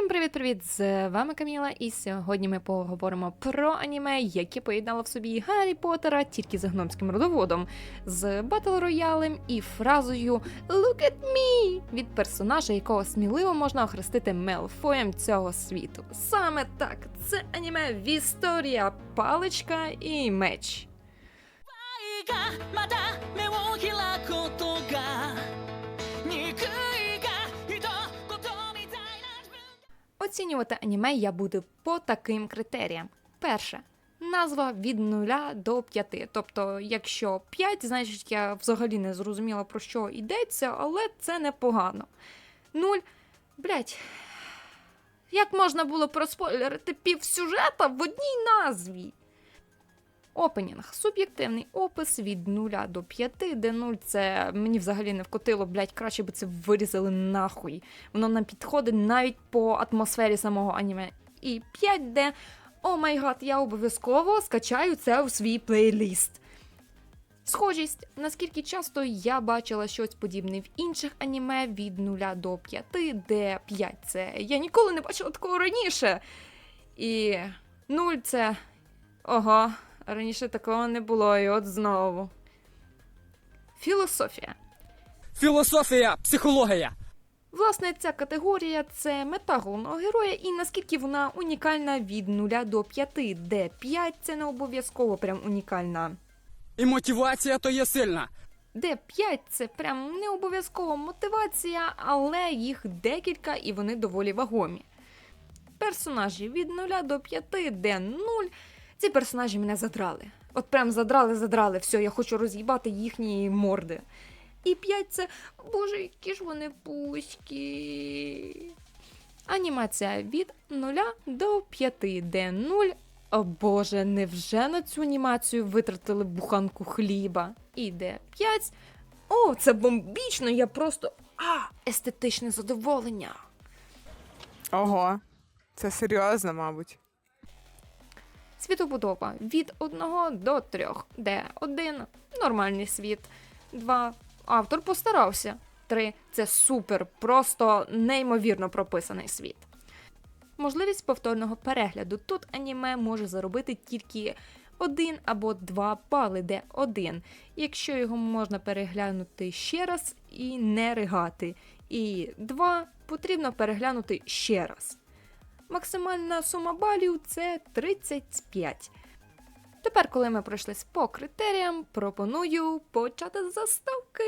Всім привіт-привіт! З вами Каміла, і сьогодні ми поговоримо про аніме, яке поєднало в собі Гаррі Поттера тільки з гномським родоводом, з батл роялем і фразою «Look at me!» від персонажа, якого сміливо можна охрестити Мелфоєм цього світу. Саме так, це аніме Вісторія, паличка і меч. Оцінювати аніме я буду по таким критеріям. Перше. Назва від 0 до 5. Тобто, якщо 5, значить я взагалі не зрозуміла про що йдеться, але це непогано. 0. Блять. Як можна було проспойлерити пів сюжета в одній назві? Опенінг суб'єктивний опис від 0 до 5, де 0 це мені взагалі не вкотило, блять, краще би це вирізали нахуй. Воно нам підходить навіть по атмосфері самого аніме. І 5, де о май гад, я обов'язково скачаю це у свій плейліст. Схожість, наскільки часто я бачила щось подібне в інших аніме від 0 до 5, де 5 це я ніколи не бачила такого раніше. І 0 це. Ого, раніше такого не було, і от знову. Філософія. Філософія, психологія. Власне, ця категорія це мета головного героя, і наскільки вона унікальна від 0 до 5, де 5 це не обов'язково прям унікальна. І мотивація то є сильна. Де 5 це прям не обов'язкова мотивація, але їх декілька і вони доволі вагомі. Персонажі від 0 до 5, де 0, ці персонажі мене задрали. От прям задрали, задрали, все, я хочу роз'їбати їхні морди. І 5 це. Боже, які ж вони пуські. Анімація від 0 до 5, де 0. О Боже, невже на цю анімацію витратили буханку хліба? І де 5. О, це бомбічно! Я просто. А, естетичне задоволення. Ого, це серйозно, мабуть. Світобудова від 1 до 3, де 1 нормальний світ, 2 автор постарався, 3 це супер, просто неймовірно прописаний світ. Можливість повторного перегляду. Тут аніме може заробити тільки один або два бали, де один, якщо його можна переглянути ще раз і не ригати. І два потрібно переглянути ще раз. Максимальна сума балів це 35. Тепер, коли ми пройшлись по критеріям, пропоную почати з заставки.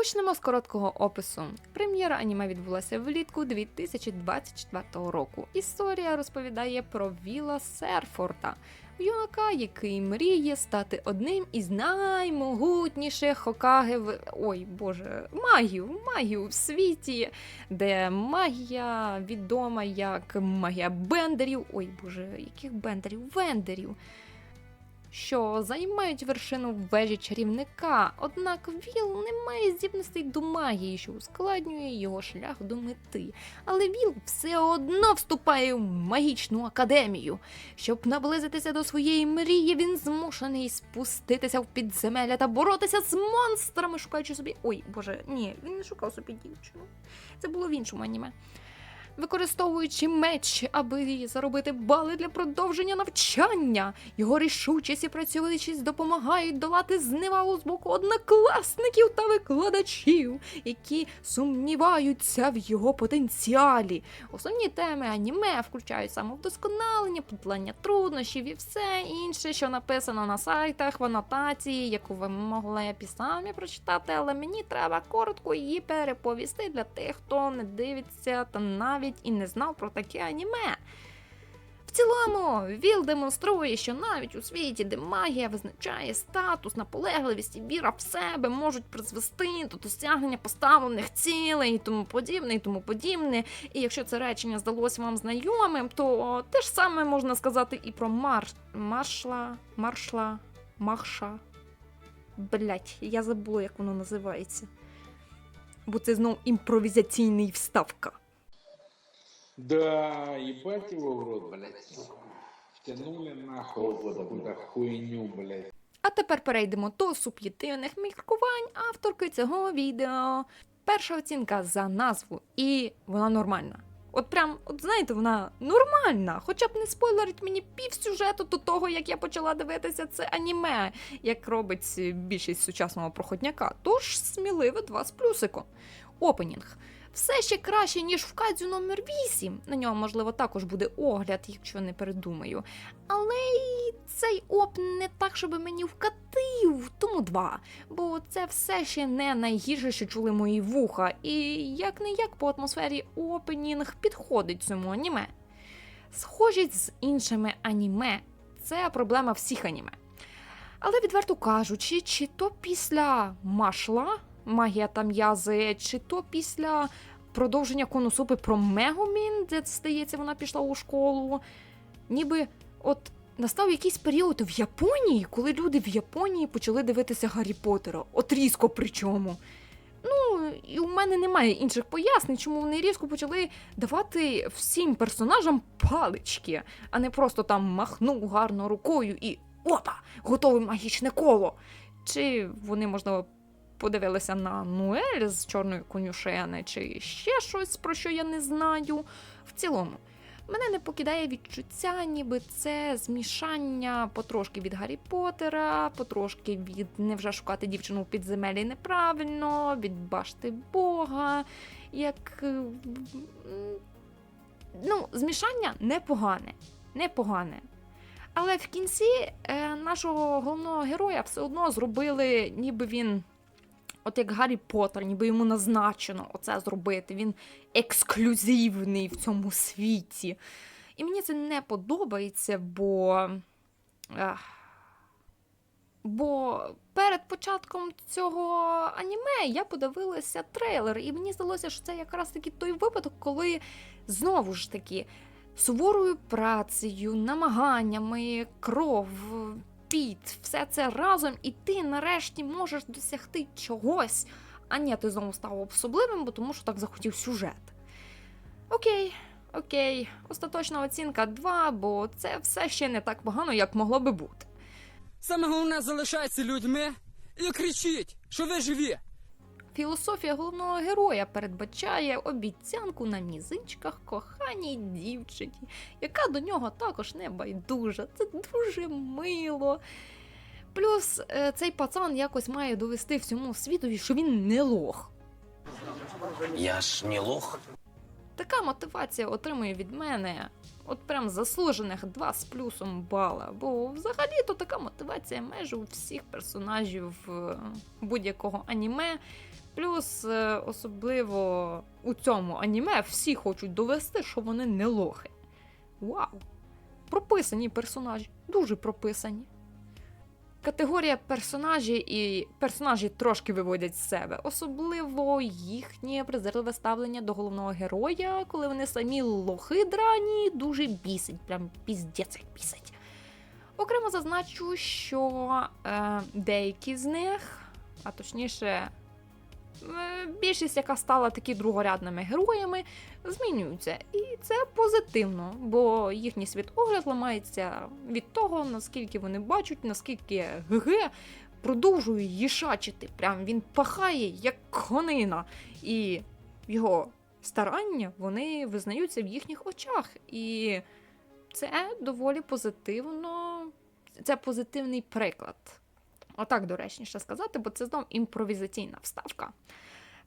Почнемо з короткого опису. Прем'єра аніме відбулася влітку 2024 року. Історія розповідає про Віла Серфорта, юнака, який мріє стати одним із наймогутніших хокагів. Ой, боже, магів, магів в світі, де магія відома як магія бендерів. Ой, боже, яких бендерів? Вендерів. Що займають вершину вежі чарівника, однак Віл не має здібностей до магії, що ускладнює його шлях до мети. Але Віл все одно вступає в магічну академію. Щоб наблизитися до своєї мрії, він змушений спуститися в підземелля та боротися з монстрами, шукаючи собі. Ой, боже, ні, він не шукав собі дівчину. Це було в іншому аніме. Використовуючи меч, аби заробити бали для продовження навчання, його рішучість і працьовитість допомагають долати зневагу з боку однокласників та викладачів, які сумніваються в його потенціалі. Основні теми аніме включають самовдосконалення, подолання труднощів і все інше, що написано на сайтах в анотації, яку ви могли самі прочитати, але мені треба коротко її переповісти для тих, хто не дивиться та навіть і не знав про таке аніме. В цілому, Віл демонструє, що навіть у світі, де магія визначає статус, наполегливість і віра в себе можуть призвести до досягнення поставлених цілей і тому подібне, і тому подібне. І якщо це речення здалося вам знайомим, то те ж саме можна сказати і про Марш... Маршла, Маршла, Махша. Блять, я забула, як воно називається. Бо це знов імпровізаційний вставка. Да, ебать его в рот, блядь. Втянули нахуй в какую-то хуйню, блядь. А тепер перейдемо до суб'єктивних міркувань авторки цього відео. Перша оцінка за назву, і вона нормальна. От прям, от знаєте, вона нормальна, хоча б не спойлерить мені пів сюжету до того, як я почала дивитися це аніме, як робить більшість сучасного проходняка. Тож сміливо два з плюсиком. Опенінг. Все ще краще, ніж в Кадзю номер 8. На нього, можливо, також буде огляд, якщо не передумаю. Але й цей оп не так, щоб мені вкатив, тому два. Бо це все ще не найгірше, що чули мої вуха. І як не як по атмосфері опенінг підходить цьому аніме. Схожість з іншими аніме це проблема всіх аніме. Але відверто кажучи, чи то після машла, магія та м'язи, чи то після продовження конусупи про Мегумін, де здається, вона пішла у школу. Ніби от настав якийсь період в Японії, коли люди в Японії почали дивитися Гаррі Поттера. От різко причому. Ну, і у мене немає інших пояснень, чому вони різко почали давати всім персонажам палички, а не просто там махнув гарно рукою і опа! Готове магічне коло. Чи вони, можливо, подивилися на Нуель з чорної конюшени, чи ще щось, про що я не знаю. В цілому, мене не покидає відчуття, ніби це змішання потрошки від Гаррі Поттера, потрошки від невже шукати дівчину в підземелі неправильно, від башти Бога. Як. Ну, змішання непогане. Непогане. Але в кінці е, нашого головного героя все одно зробили, ніби він, от як Гаррі Поттер, ніби йому назначено оце зробити. Він ексклюзивний в цьому світі. І мені це не подобається, бо. Бо перед початком цього аніме я подивилася трейлер, і мені здалося, що це якраз таки той випадок, коли знову ж таки суворою працею, намаганнями, кров, піт, все це разом, і ти нарешті можеш досягти чогось. А ні, ти знову став особливим, бо тому що так захотів сюжет. Окей, окей, остаточна оцінка 2, бо це все ще не так погано, як могло би бути. Саме головне залишається людьми і кричіть, що ви живі. Філософія головного героя передбачає обіцянку на мізичках коханій дівчині, яка до нього також не байдужа. Це дуже мило. Плюс е, цей пацан якось має довести всьому світові, що він не лох. Я ж не лох. Така мотивація отримує від мене от прям заслужених два з плюсом бала. Бо взагалі-то така мотивація майже у всіх персонажів е, будь-якого аніме. Плюс, е, особливо у цьому аніме всі хочуть довести, що вони не лохи. Вау! Прописані персонажі, дуже прописані. Категорія персонажі і персонажі трошки виводять з себе, особливо їхнє презирливе ставлення до головного героя, коли вони самі лохи драні, дуже бісить, прям піздець як бісить. Окремо зазначу, що е, деякі з них, а точніше, більшість, яка стала такі другорядними героями, змінюються. І це позитивно, бо їхній світогляд ламається від того, наскільки вони бачать, наскільки ГГ продовжує їшачити. Прям він пахає як конина. І його старання вони визнаються в їхніх очах. І це доволі позитивно. Це позитивний приклад. Отак доречніше сказати, бо це знов імпровізаційна вставка.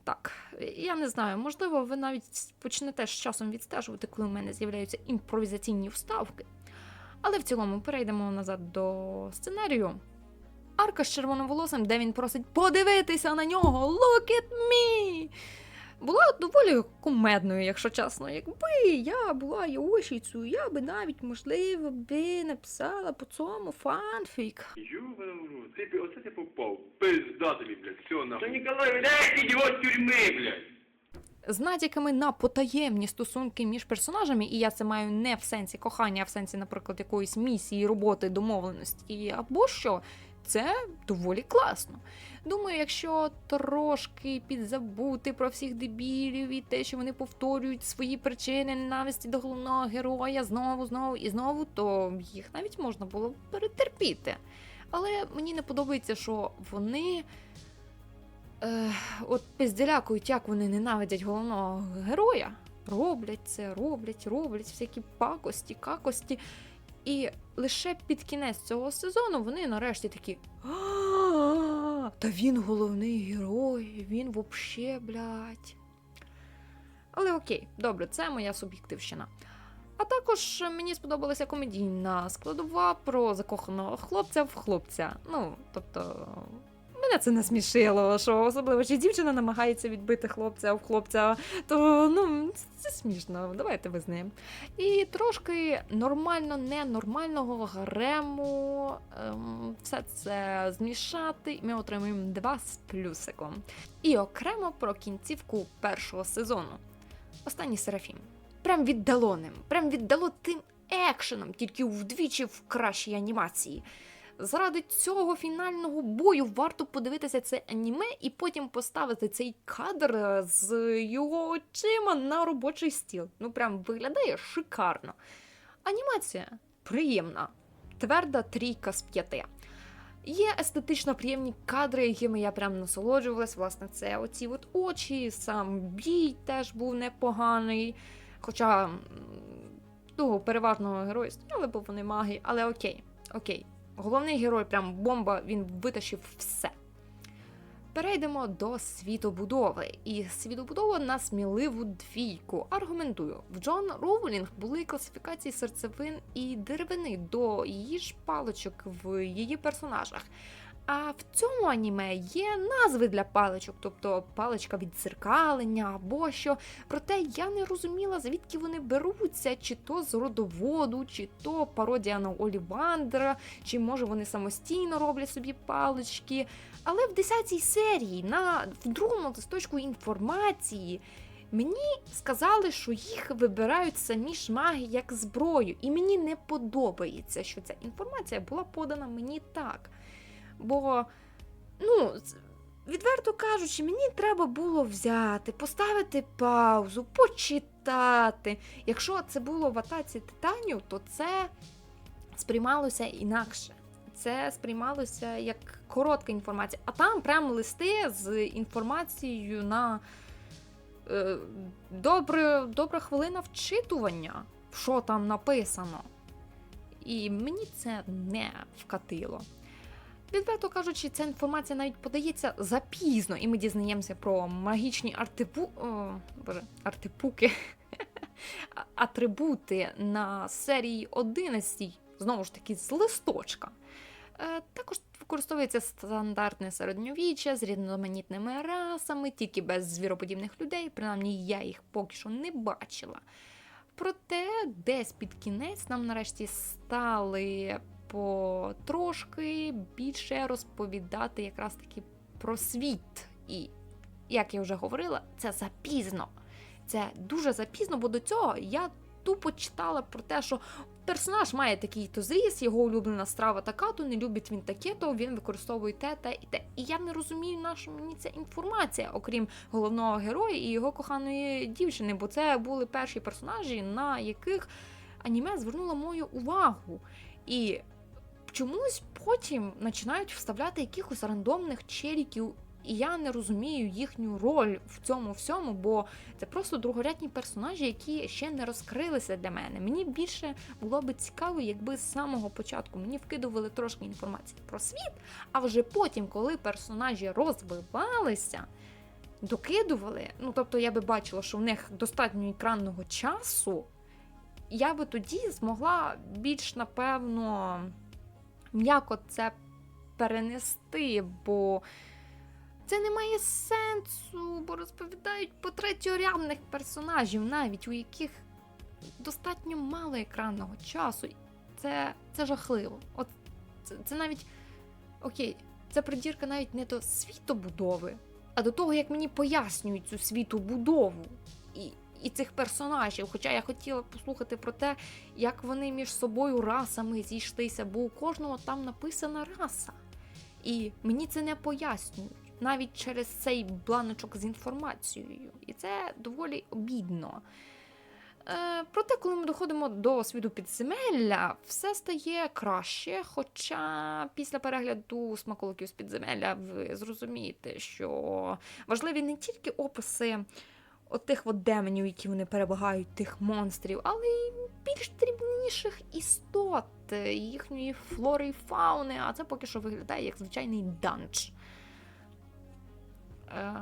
Так, я не знаю, можливо, ви навіть почнете з часом відстежувати, коли в мене з'являються імпровізаційні вставки. Але в цілому перейдемо назад до сценарію. Арка з червоним волосом, де він просить подивитися на нього, look at me! Була доволі кумедною, якщо чесно. Якби я була Йошіцю, я би навіть, можливо, би написала по цьому фанфік. Ёбаный в рот. Ты, оце ти попав. Пизда тобі, блядь, все нахуй. Та Ніколай, дай його з тюрми, блядь. з натяками на потаємні стосунки між персонажами, і я це маю не в сенсі кохання, а в сенсі, наприклад, якоїсь місії, роботи, домовленості або що. Це доволі класно. Думаю, якщо трошки підзабути про всіх дебілів і те, що вони повторюють свої причини ненависті до головного героя знову, знову і знову, то їх навіть можна було б перетерпіти. Але мені не подобається, що вони. Е, от пизділякують, як вони ненавидять головного героя. Роблять це, роблять, роблять всякі пакості, какості. І лише під кінець цього сезону вони нарешті такі. «А, Та він головний герой, він вообще, блядь. Але окей, добре, це моя суб'єктивщина. А також мені сподобалася комедійна складова про закоханого хлопця в хлопця. Ну, тобто, мене це насмішило, що особливо чи дівчина намагається відбити хлопця в хлопця, то ну, це смішно, давайте визнаємо. І трошки нормально ненормального гарему, ем, все це змішати, і ми отримаємо два з плюсиком. І окремо про кінцівку першого сезону. Останній Серафім. Прям віддало ним, прям віддало тим екшеном, тільки вдвічі в кращій анімації. Заради цього фінального бою варто подивитися це аніме і потім поставити цей кадр е, з його очима на робочий стіл. Ну прям виглядає шикарно. Анімація приємна, тверда трійка з п'яти. Є естетично приємні кадри, якими я прям насолоджувалась. Власне, це оці от очі, сам бій теж був непоганий. Хоча ну, переважного героя стояли, бо вони маги, але окей, окей. Головний герой, прям бомба, він витащив все. Перейдемо до світобудови. І світобудова на сміливу двійку. Аргументую, в Джон Роулінг були класифікації серцевин і деревини до її ж паличок в її персонажах. А в цьому аніме є назви для паличок, тобто паличка від дзеркалення або що. Проте я не розуміла, звідки вони беруться, чи то з родоводу, чи то пародія на Олівандера, чи може вони самостійно роблять собі палички. Але в 10-й серії, на в другому листочку інформації, мені сказали, що їх вибирають самі ж маги як зброю. І мені не подобається, що ця інформація була подана мені так. Бо, ну, відверто кажучи, мені треба було взяти, поставити паузу, почитати. Якщо це було в атаці титанів, то це сприймалося інакше. Це сприймалося як коротка інформація. А там прям листи з інформацією на е, добре, добра хвилина вчитування, що там написано. І мені це не вкатило. Відверто кажучи, ця інформація навіть подається запізно, і ми дізнаємося про магічні артипу... О, боже, артипуки. Атрибути на серії 11, знову ж таки, з листочка. Е, Також використовується стандартне середньовіччя з різноманітними расами, тільки без звіроподібних людей. Принаймні я їх поки що не бачила. Проте десь під кінець нам нарешті стали потрошки більше розповідати якраз таки про світ. І, як я вже говорила, це запізно. Це дуже запізно, бо до цього я тупо читала про те, що персонаж має такий-то зріс, його улюблена страва така, то не любить він таке, то він використовує те, те і те. І я не розумію, на що мені ця інформація, окрім головного героя і його коханої дівчини, бо це були перші персонажі, на яких аніме звернуло мою увагу. І чомусь потім починають вставляти якихось рандомних челіків, і я не розумію їхню роль в цьому всьому, бо це просто другорядні персонажі, які ще не розкрилися для мене. Мені більше було би цікаво, якби з самого початку мені вкидували трошки інформації про світ, а вже потім, коли персонажі розвивалися. Докидували, ну тобто я би бачила, що в них достатньо екранного часу, я би тоді змогла більш напевно м'яко це перенести, бо це не має сенсу, бо розповідають по третьорядних персонажів, навіть у яких достатньо мало екранного часу. Це, це жахливо. От це, це навіть окей, це придірка навіть не до світобудови, а до того, як мені пояснюють цю світобудову і, і цих персонажів. Хоча я хотіла послухати про те, як вони між собою расами зійшлися, бо у кожного там написана раса. І мені це не пояснюють навіть через цей бланочок з інформацією. І це доволі обідно. Е, проте, коли ми доходимо до світу підземелля, все стає краще. Хоча після перегляду смаколиків з підземелля ви зрозумієте, що важливі не тільки описи отих от демонів, які вони перебагають, тих монстрів, але й більш дрібніших істот, е, їхньої флори і фауни, а це поки що виглядає як звичайний данж. Е,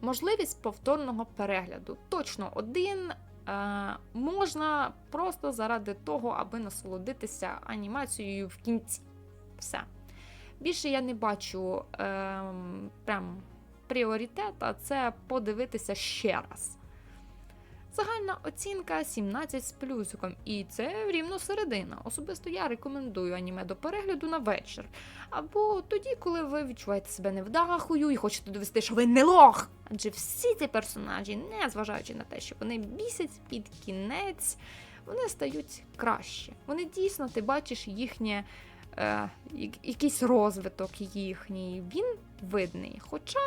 можливість повторного перегляду. Точно один. Е, можна просто заради того, аби насолодитися анімацією в кінці. Все. Більше я не бачу е, прям пріоритета це подивитися ще раз. Загальна оцінка 17 з плюсиком, і це рівно середина. Особисто я рекомендую аніме до перегляду на вечір. Або тоді, коли ви відчуваєте себе невдахою і хочете довести, що ви не лох. Адже всі ці персонажі, не зважаючи на те, що вони бісять під кінець, вони стають краще. Вони дійсно, ти бачиш їхнє. Е, якийсь розвиток їхній, він видний. Хоча,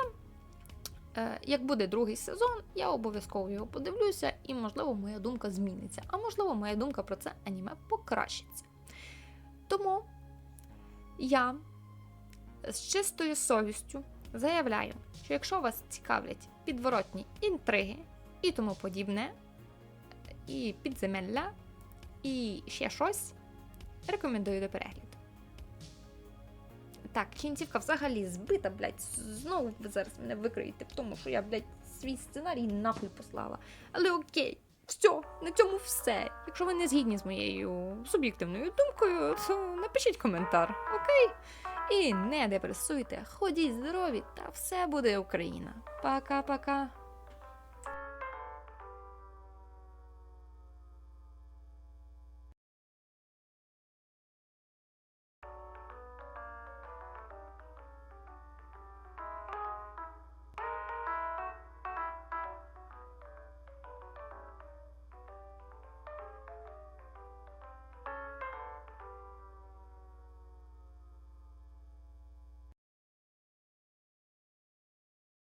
як буде другий сезон, я обов'язково його подивлюся, і, можливо, моя думка зміниться. А можливо, моя думка про це аніме покращиться. Тому я з чистою совістю заявляю, що якщо вас цікавлять підворотні інтриги і тому подібне, і підземелля, і ще щось, рекомендую до перегляду. Так, кінцівка взагалі збита, блядь. Знову ви зараз мене викриєте, тому що я, блядь, свій сценарій нахуй послала. Але окей, все, на цьому все. Якщо ви не згідні з моєю суб'єктивною думкою, то напишіть коментар, окей? І не депресуйте, ходіть здорові, та все буде Україна. Пока-пока.